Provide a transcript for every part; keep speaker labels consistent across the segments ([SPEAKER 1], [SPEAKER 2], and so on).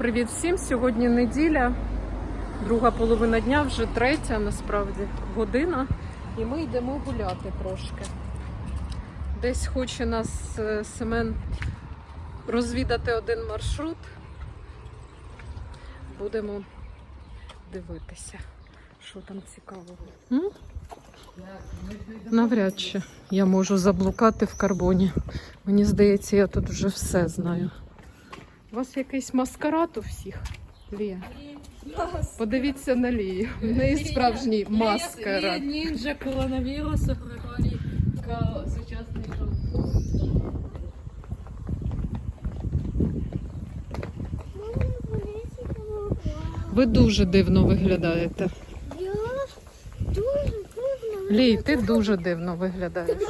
[SPEAKER 1] Привіт всім! Сьогодні неділя, друга половина дня, вже третя насправді година. І ми йдемо гуляти трошки. Десь хоче нас е, Семен розвідати один маршрут. Будемо дивитися, що там цікавого. М? Навряд чи я можу заблукати в карбоні. Мені здається, я тут вже все знаю. У вас якийсь маскарад у всіх? Лія. Подивіться на Лію. В неї справжній маскарад.
[SPEAKER 2] Нінджа коронавірусу к сучасний
[SPEAKER 1] Ви дуже дивно виглядаєте.
[SPEAKER 3] Я дуже дивно.
[SPEAKER 1] Лій, ти дуже дивно виглядаєш.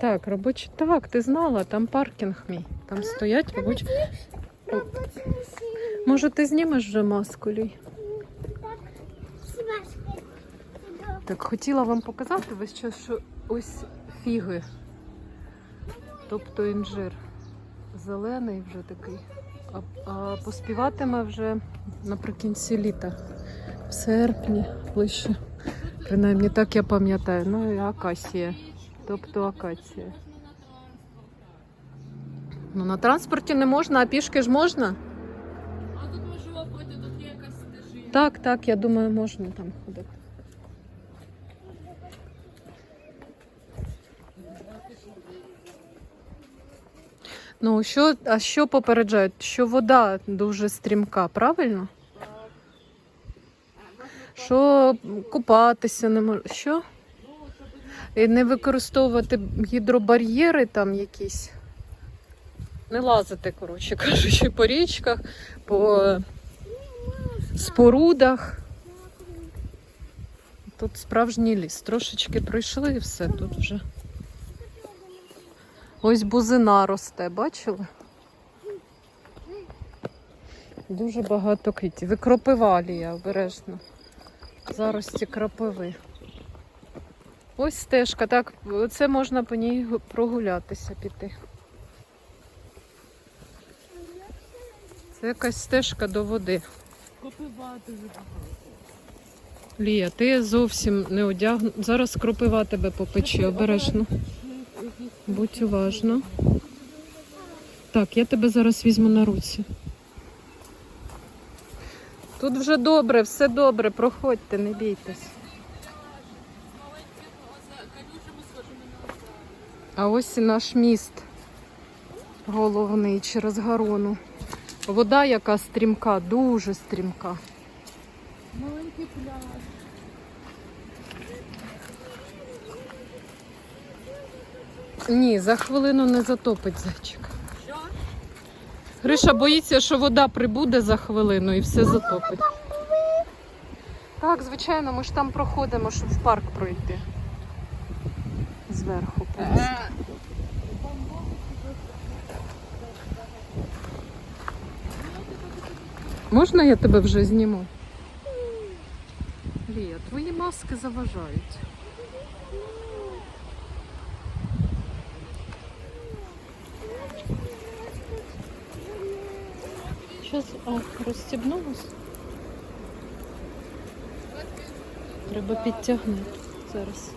[SPEAKER 1] Так, робочий. Так, ти знала, там паркінг мій. Там стоять робочі. Може, ти знімеш вже маску?
[SPEAKER 3] Так.
[SPEAKER 1] Так, хотіла вам показати весь час, що ось фіги. Тобто інжир. Зелений вже такий. А, а поспіватиме вже наприкінці літа. В серпні, ближче. Принаймні так я пам'ятаю. Ну і акація. Тобто акація. Ну, на транспорті не можна, а пішки ж можна?
[SPEAKER 2] А тут можливо пройти, тут є якась стежина.
[SPEAKER 1] Так, так, я думаю, можна там ходити. Ну, що, а що попереджають? Що вода дуже стрімка, правильно? Що купатися не можна. Що? І не використовувати гідробар'єри там якісь. Не лазити, коротше кажучи, по річках, по спорудах. Тут справжній ліс. Трошечки пройшли і все тут вже. Ось бузина росте, бачили? Дуже багато квітів. І кропива Лія, обережно. Зарості кропиви. Ось стежка, так, це можна по ній прогулятися піти. Це якась стежка до води.
[SPEAKER 2] Копива дуже.
[SPEAKER 1] Лія, ти зовсім не одягну. Зараз кропива тебе попече, обережно. Будь уважно. Так, я тебе зараз візьму на руці. Тут вже добре, все добре, проходьте, не бійтесь. А ось і наш міст головний через Гарону. Вода, яка стрімка, дуже стрімка.
[SPEAKER 2] Маленький пляж.
[SPEAKER 1] Ні, за хвилину не затопить зайчик.
[SPEAKER 2] Що?
[SPEAKER 1] Гриша боїться, що вода прибуде за хвилину і все затопить. Так, звичайно, ми ж там проходимо, щоб в парк пройти. Зверху просто. Можна я тебе вже зніму? Лія, твої маски заважають. Щас, розстібнулась? Треба підтягнути зараз.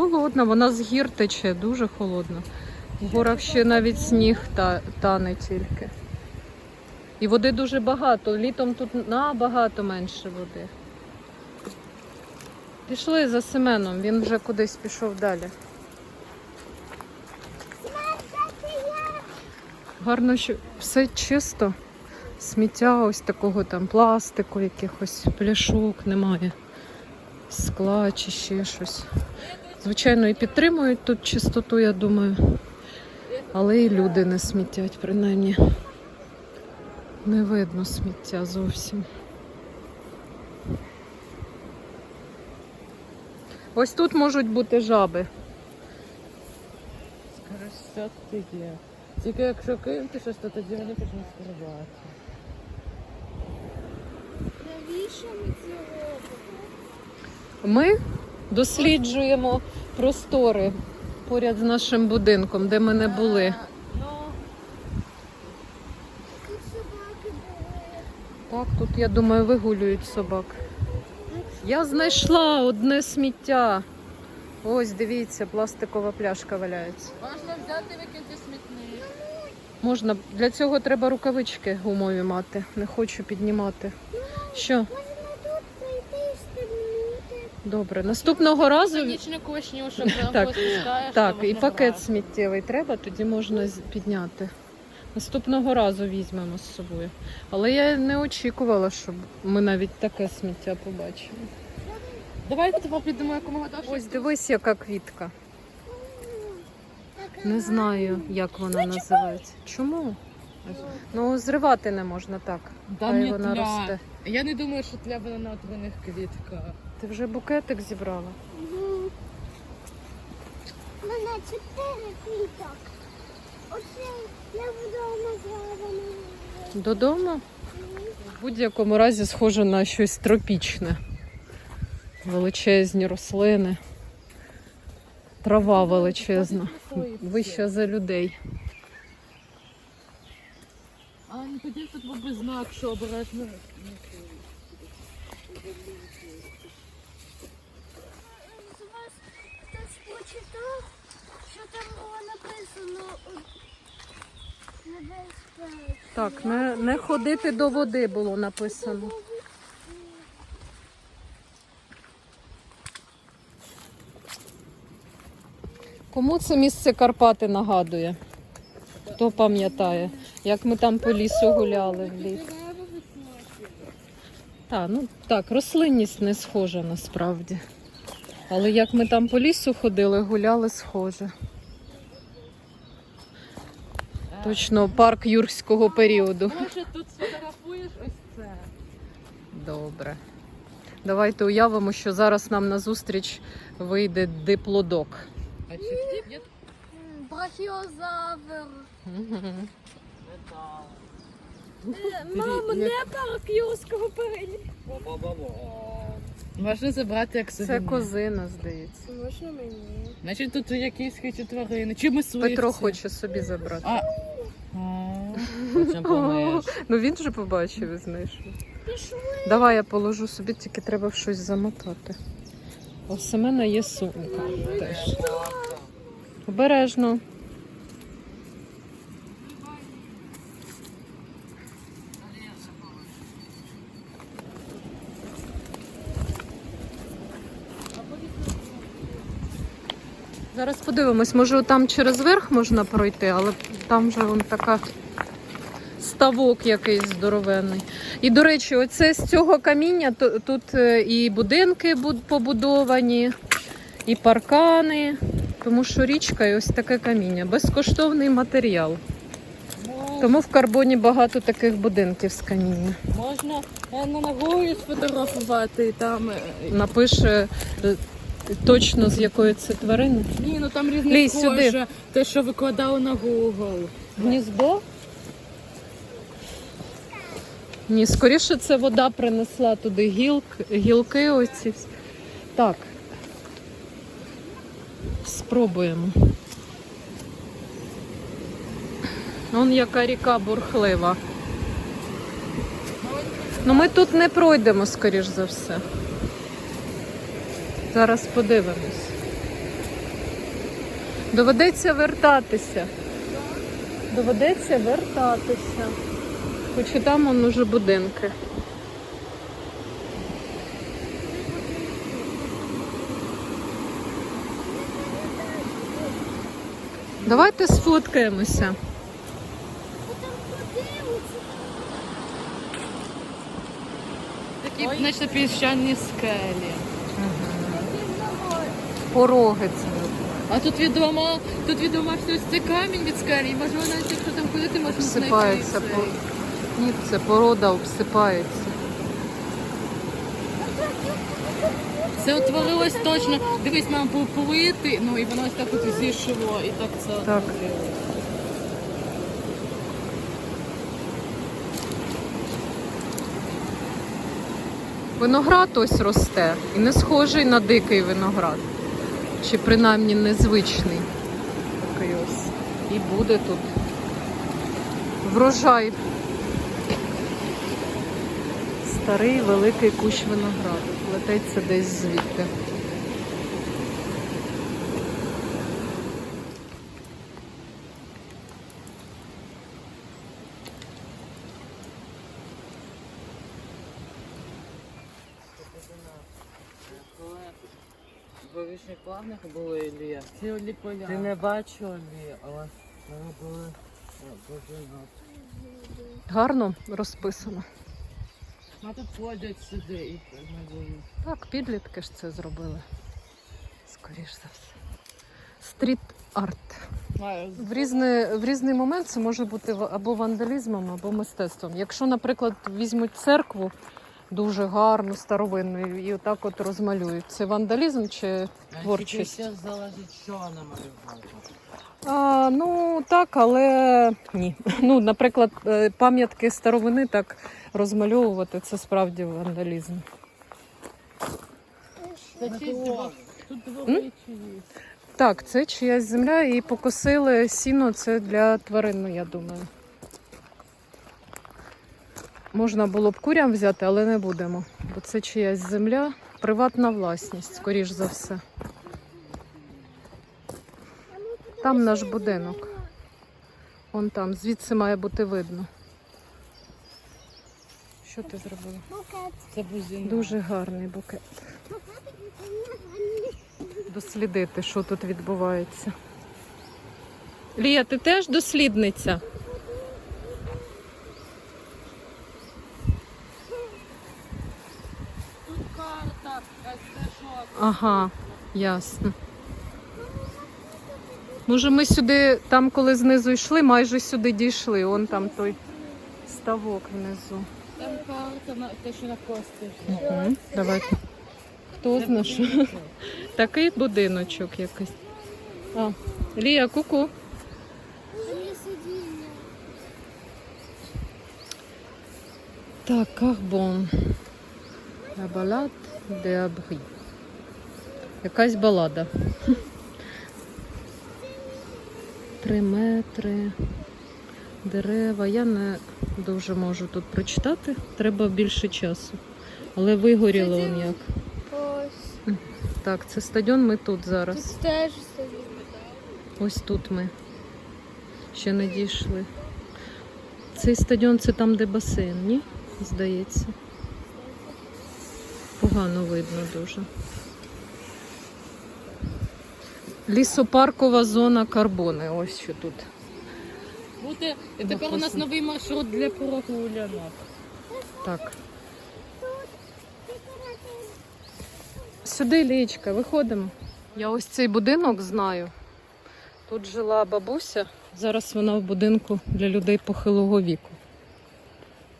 [SPEAKER 1] Холодна, вона з гір тече, дуже холодна. В горах ще навіть сніг та, тане тільки. І води дуже багато. Літом тут набагато менше води. Пішли за Семеном, він вже кудись пішов далі. Гарно, що все чисто. Сміття ось такого там пластику, якихось пляшок немає, скла чи ще щось. Звичайно, і підтримують тут чистоту, я думаю. Але і люди не смітять, принаймні. Не видно сміття зовсім. Ось тут можуть бути жаби.
[SPEAKER 2] Скоро все є. Тільки якщо кинути щось, то тоді вони почнуть споживати.
[SPEAKER 3] Навіщо ми це робимо?
[SPEAKER 1] Ми Досліджуємо простори поряд з нашим будинком, де ми не були.
[SPEAKER 2] Ну,
[SPEAKER 3] були.
[SPEAKER 1] Так, тут, я думаю, вигулюють собак. Я знайшла одне сміття. Ось, дивіться, пластикова пляшка валяється.
[SPEAKER 2] можна взяти викинути смітник.
[SPEAKER 1] Можна, для цього треба рукавички гумові мати. Не хочу піднімати. Що? Добре, наступного разу.
[SPEAKER 2] Сонячне кошню, щоб
[SPEAKER 1] Так. Так, і пакет сміттєвий треба, тоді можна підняти. Наступного разу візьмемо з собою. Але я не очікувала, щоб ми навіть таке сміття побачили.
[SPEAKER 2] Давайте підемо якомога довше.
[SPEAKER 1] Ось дивись, яка квітка. Не знаю, як вона називається. Чому? Ну, зривати не можна так. Хай вона росте.
[SPEAKER 2] Я не думаю, що тля буде на квітках.
[SPEAKER 1] Ти вже букетик зібрала?
[SPEAKER 3] Ну, У мене чотири квіток. Оце я вдома зробила.
[SPEAKER 1] Додому? В будь-якому разі схоже на щось тропічне. Величезні рослини. Трава величезна. Вища за людей.
[SPEAKER 2] А ну тоді тут був би знак, що обережно.
[SPEAKER 3] З вас хтось почитав, що там було написано.
[SPEAKER 1] Так, не, не ходити до води було написано. Кому це місце Карпати нагадує? Хто пам'ятає, як ми там по лісу гуляли влітку? Так, ну так, рослинність не схожа насправді. Але як ми там по лісу ходили, гуляли схоже. Точно парк юрського періоду.
[SPEAKER 2] Може тут сфотографуєш ось це.
[SPEAKER 1] Добре. Давайте уявимо, що зараз нам назустріч вийде диплодок.
[SPEAKER 2] А чи є
[SPEAKER 3] Брахіозавр.
[SPEAKER 2] метал?
[SPEAKER 3] Мама, не парк юрського перелі.
[SPEAKER 2] Можна забрати як
[SPEAKER 1] Це козина, здається.
[SPEAKER 3] Можна мені?
[SPEAKER 2] Значить тут якісь хиті тварини. Чи мисливці?
[SPEAKER 1] Петро хоче собі забрати.
[SPEAKER 2] А.
[SPEAKER 1] Ну він же побачив і знайшов.
[SPEAKER 3] Пішли.
[SPEAKER 1] Давай я положу собі, тільки треба в щось замотати. У Семена є сумка теж. Обережно. Зараз подивимось, може там через верх можна пройти, але там же вон така ставок якийсь здоровенний. І, до речі, оце з цього каміння тут е, і будинки побудовані, і паркани, тому що річка і ось таке каміння. Безкоштовний матеріал. Тому в карбоні багато таких будинків з каміння.
[SPEAKER 2] Можна е, на ногою сфотографувати і там. е,
[SPEAKER 1] Напише точно з якої це тварини.
[SPEAKER 2] Ні, ну там різне схоже. Те, що викладали на Google.
[SPEAKER 1] Гніздо? Ні, скоріше це вода принесла туди гілк, гілки оці. Так. Спробуємо. Он яка ріка бурхлива. Ну ми тут не пройдемо, скоріш за все. Зараз подивимось. Доведеться вертатися. Доведеться вертатися. Хоч і там он уже будинки. Давайте сфоткаємося.
[SPEAKER 2] Такі, значить, піщані скелі.
[SPEAKER 1] Пороги це.
[SPEAKER 2] А тут відомо, тут відомо, що це камінь від скелі, можливо навіть якщо там ходити, можна знайти.
[SPEAKER 1] по- Ні, це порода обсипається.
[SPEAKER 2] Це утворилось точно. Дивись, мам, поплити, ну і воно ось так от зійшло, і так це
[SPEAKER 1] Так. Виноград ось росте і не схожий на дикий виноград. Чи принаймні незвичний. Такий ось. І буде тут врожай. Старий великий кущ винограду. Плететься десь звідти.
[SPEAKER 2] В вишніх плавнях були Ілія. Поля. Ти не бачила Ілія, але вони були е, дуже
[SPEAKER 1] Гарно розписано.
[SPEAKER 2] Ми тут ходять сюди і не.
[SPEAKER 1] Так, підлітки ж це зробили. Скоріш за все. Стріт арт. В різний, в різний момент це може бути або вандалізмом, або мистецтвом. Якщо, наприклад, візьмуть церкву дуже гарну, старовинну, і отак от розмалюють. Це вандалізм чи творчість?
[SPEAKER 2] Ще залежить, що намалювати.
[SPEAKER 1] А, ну так, але ні. Ну, наприклад, е, пам'ятки старовини так розмальовувати це справді вандалізм.
[SPEAKER 2] Тут двоє чиї.
[SPEAKER 1] Так, це чиясь земля і покосили сіно це для тварин, ну, я думаю. Можна було б курям взяти, але не будемо. Бо це чиясь земля, приватна власність, скоріш за все. Там наш будинок. Вон там, звідси має бути видно. Що ти зробила?
[SPEAKER 3] Букет.
[SPEAKER 2] Це бузина.
[SPEAKER 1] Дуже гарний букет. Дослідити, що тут відбувається. Лія, ти теж дослідниця?
[SPEAKER 2] Тут карта, стежок.
[SPEAKER 1] Ага, ясно. Може, ми сюди, там, коли знизу йшли, майже сюди дійшли. Он там той ставок внизу.
[SPEAKER 2] Там карта, на, те, що на кості.
[SPEAKER 1] Угу. Давайте. Хто знає, що? Такий будиночок якийсь. А, Лія, ку-ку. Так, Карбон. La balade de Abri. Якась балада. Три метри. Дерева. Я не дуже можу тут прочитати. Треба більше часу. Але вигоріло он як.
[SPEAKER 3] Ось.
[SPEAKER 1] Так, це стадіон, ми тут
[SPEAKER 3] Тут
[SPEAKER 1] зараз.
[SPEAKER 3] теж сидіння.
[SPEAKER 1] Ось тут ми. Ще не дійшли. Цей стадіон це там, де басейн, ні? Здається. Погано видно дуже. Лісопаркова зона карбони. Ось що тут.
[SPEAKER 2] Буде, і тепер у нас новий маршрут для прогулянок.
[SPEAKER 1] Так. Сюди лічка, виходимо. Я ось цей будинок знаю. Тут жила бабуся. Зараз вона в будинку для людей похилого віку.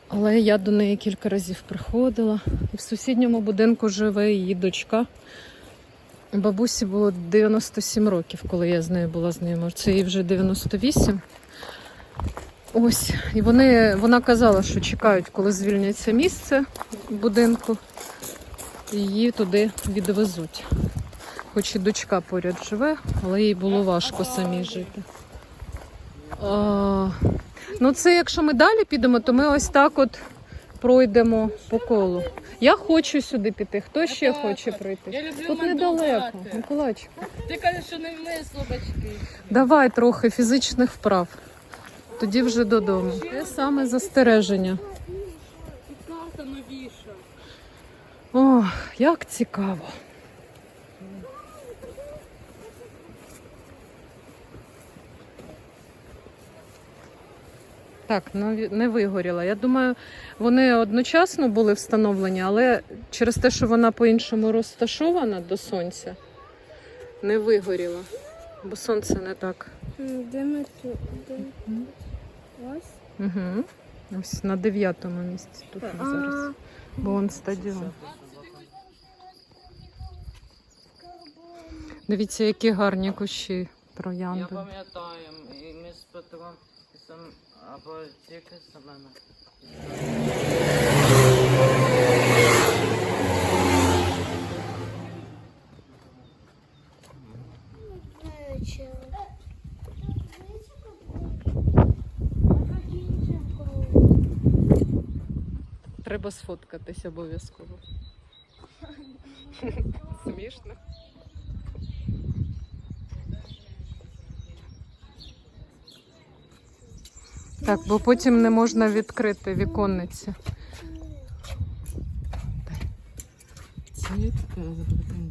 [SPEAKER 1] Але я до неї кілька разів приходила. І в сусідньому будинку живе її дочка. Бабусі було 97 років, коли я з нею була знайома. Це їй вже 98. Ось, і вони, вона казала, що чекають, коли звільняться місце будинку, і її туди відвезуть. Хоч і дочка поряд живе, але їй було важко самій жити. А, ну, це якщо ми далі підемо, то ми ось так от пройдемо по колу. Я хочу сюди піти. Хто ще
[SPEAKER 2] так
[SPEAKER 1] хоче пройти? Тут недалеко. Миколайчик.
[SPEAKER 2] Ти кажеш, що не вміє слабачки.
[SPEAKER 1] Давай трохи фізичних вправ. Тоді вже додому. Те саме застереження.
[SPEAKER 2] Карта новіша.
[SPEAKER 1] Ох, як цікаво. Так, ну, не вигоріла. Я думаю, вони одночасно були встановлені, але через те, що вона по-іншому розташована до сонця, не вигоріла. Бо сонце не так.
[SPEAKER 3] Де ми тут? Ось.
[SPEAKER 1] Угу. Ось на дев'ятому місці тут ми зараз. Бо он стадіон. Дивіться, які гарні кущі
[SPEAKER 2] Я
[SPEAKER 1] троянди.
[SPEAKER 2] пам'ятаю, і ми з Петром і сам або тільки з
[SPEAKER 1] Треба сфоткатись обов'язково. Смішно. Так, бо потім не можна відкрити віконниці.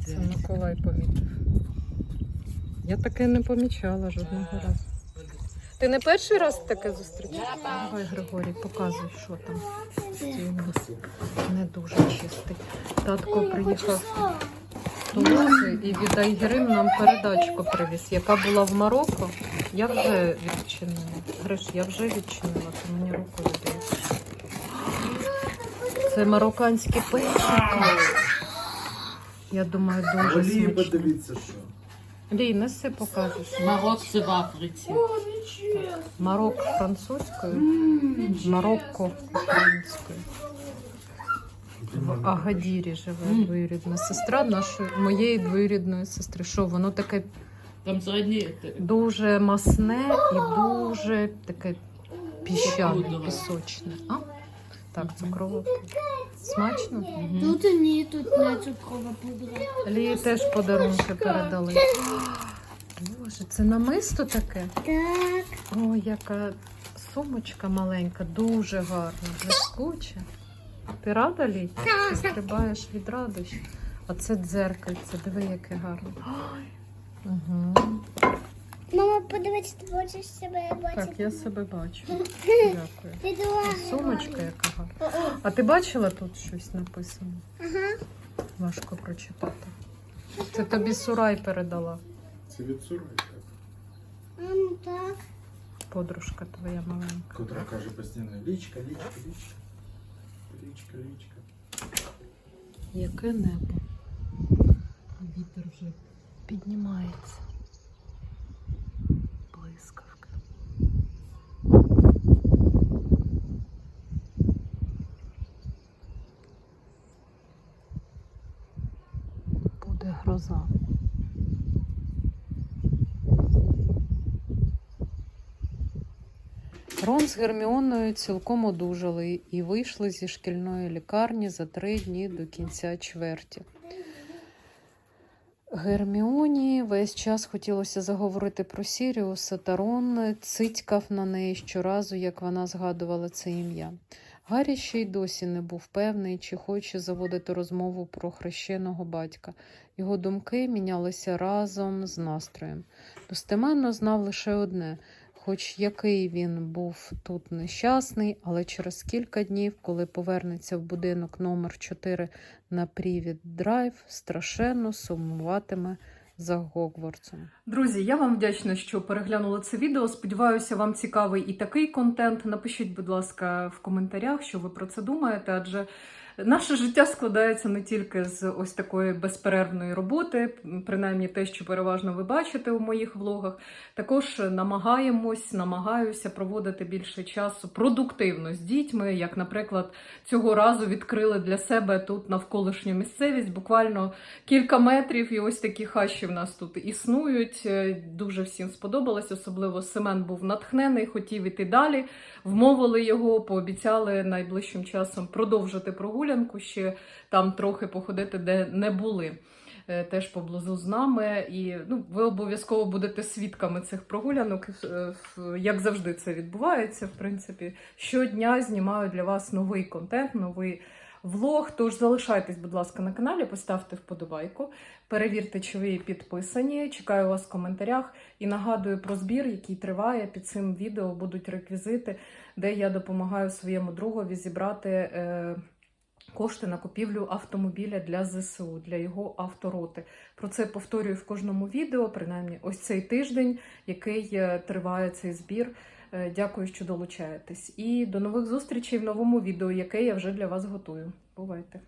[SPEAKER 1] Це Миколай помітив. Я таке не помічала жодного разу. Ти не перший раз таке зустрічав? Давай, Григорій, показуй, що там. Не дуже чистий. Татко приїхав з Тулузи і від Айгерим нам передачку привіз, яка була в Марокко. Я вже відчинила. Гриш, я вже відчинила, ти мені руку віддаєш. Це марокканські песики. Я думаю, дуже
[SPEAKER 4] Олії
[SPEAKER 1] смачно.
[SPEAKER 4] подивіться, що.
[SPEAKER 1] Лій, неси покажеш.
[SPEAKER 2] Марок це в Африці.
[SPEAKER 1] Марок французькою, Марокко українською. В Агадірі живе двоюрідна сестра нашої моєї двоюрідної сестри. Що воно таке
[SPEAKER 2] Там
[SPEAKER 1] дуже масне і дуже таке піщане, пісочне. А? Так, цукрове. Смачно?
[SPEAKER 3] Тут ні, тут не цукрова пудра.
[SPEAKER 1] Лії теж подарунки передали. Боже, це намисто таке?
[SPEAKER 3] Так.
[SPEAKER 1] О, яка сумочка маленька, дуже гарна, блискуча. Ти рада Лій? Ти стрибаєш від радощів. А це дзеркальце, диви, яке гарне. Ой. Угу.
[SPEAKER 3] Мама, подивись, ти хочеш себе бачити?
[SPEAKER 1] Так, я себе бачу. Дякую.
[SPEAKER 3] Ти думала?
[SPEAKER 1] Сумочка яка гарна. А ти бачила тут щось написано?
[SPEAKER 3] Ага.
[SPEAKER 1] Важко прочитати. Це тобі Сурай передала,
[SPEAKER 4] Це від Сурайка,
[SPEAKER 3] Мам, так.
[SPEAKER 1] подружка твоя маленька.
[SPEAKER 4] котра каже постійно лічка, лічка, лічка. Лічка, лічка.
[SPEAKER 1] Яке небо. Вітер вже піднімається. З Герміоною цілком одужали і вийшли зі шкільної лікарні за три дні до кінця чверті. Герміоні весь час хотілося заговорити про Сіріуса, та Рон цитькав на неї щоразу, як вона згадувала це ім'я. Гаррі ще й досі не був певний, чи хоче заводити розмову про хрещеного батька. Його думки мінялися разом з настроєм. Достеменно знав лише одне хоч який він був тут нещасний, але через кілька днів, коли повернеться в будинок номер 4 на Привід Драйв, страшенно сумуватиме за Гогвартсом. Друзі, я вам вдячна, що переглянули це відео. Сподіваюся, вам цікавий і такий контент. Напишіть, будь ласка, в коментарях, що ви про це думаєте, адже Наше життя складається не тільки з ось такої безперервної роботи, принаймні те, що переважно ви бачите у моїх влогах. Також намагаємось, намагаюся проводити більше часу продуктивно з дітьми. Як, наприклад, цього разу відкрили для себе тут навколишню місцевість, буквально кілька метрів, і ось такі хащі в нас тут існують. Е, Дуже всім сподобалось, особливо Семен був натхнений, хотів іти далі. Вмовили його, пообіцяли найближчим часом продовжити прогулянку, ще там трохи походити, де не були. Е, Теж поблизу з нами, і ну, ви обов'язково будете свідками цих прогулянок. Е, Як завжди це відбувається, в принципі, щодня знімаю для вас новий контент, новий влог. Тож залишайтесь, будь ласка, на каналі, поставте вподобайку, перевірте, чи ви підписані. Чекаю вас в коментарях і нагадую про збір, який триває. Під цим відео будуть реквізити, де я допомагаю своєму другові зібрати. Е, Кошти на купівлю автомобіля для ЗСУ, для його автороти. Про це повторюю в кожному відео, принаймні ось цей тиждень, який е, триває цей збір. Е, Дякую, що долучаєтесь. І до нових зустрічей в новому відео, яке я вже для вас готую. Бувайте!